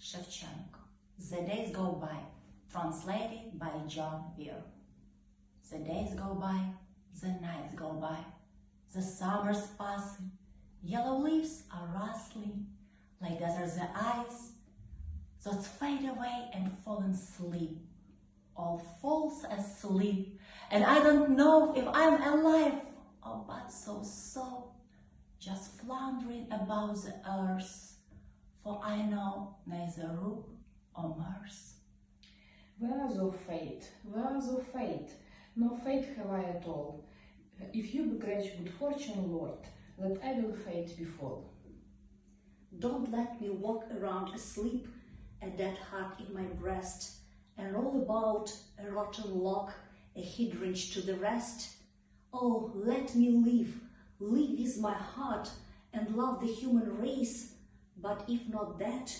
Shevchenko. The days go by, translated by John Weir. The days go by, the nights go by, the summer's passing, yellow leaves are rustling, like other the eyes, that fade away and fall in sleep. All falls asleep, and I don't know if I'm alive or but so so, just floundering about the earth, for I know neither room or mirth. Where is thou fate? Where is thou fate? No fate have I at all. If you begrudge good fortune, Lord, let evil fate befall. Don't let me walk around asleep, a dead heart in my breast, and roll about a rotten lock, a hindrance to the rest. Oh, let me live, live is my heart, and love the human race. But if not that,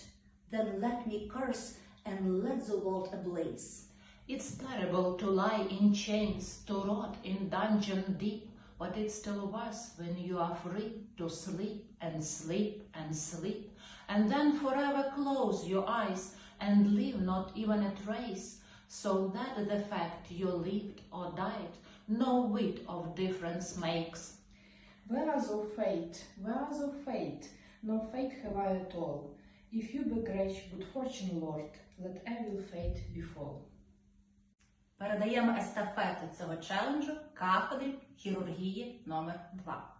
then let me curse and let the world ablaze. It's terrible to lie in chains, to rot in dungeon deep, but it's still worse when you are free to sleep and sleep and sleep, and then forever close your eyes and leave not even a trace, so that the fact you lived or died no whit of difference makes. Where thou fate? Where thou fate? No fate have I at all. If you begrudge good fortune, Lord, let evil fate befall. Передаємо естафету цього челенджу кафедрі хірургії номер 2